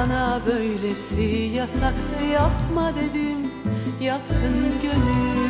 Sana böylesi yasaktı Yapma dedim. Yaptın gönül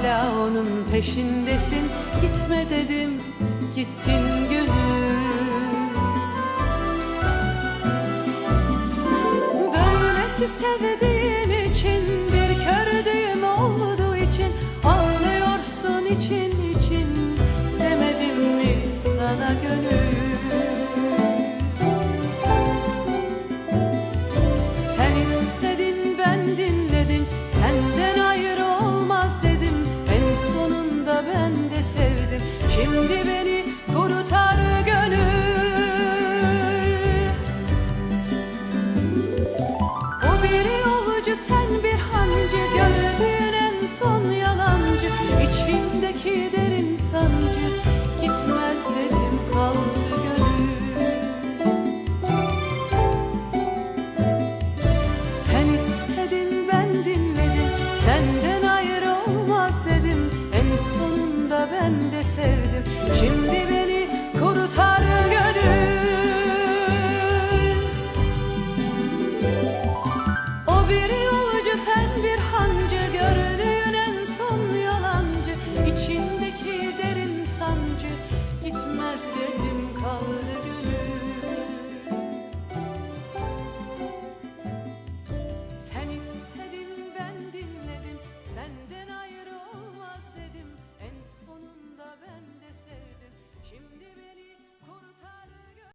Hala onun peşindesin. Gitme dedim gittin gönül. Böylesi sevdiğin için Bir kördüğüm olduğu için Ağlıyorsun için de sevdim. Şimdi bir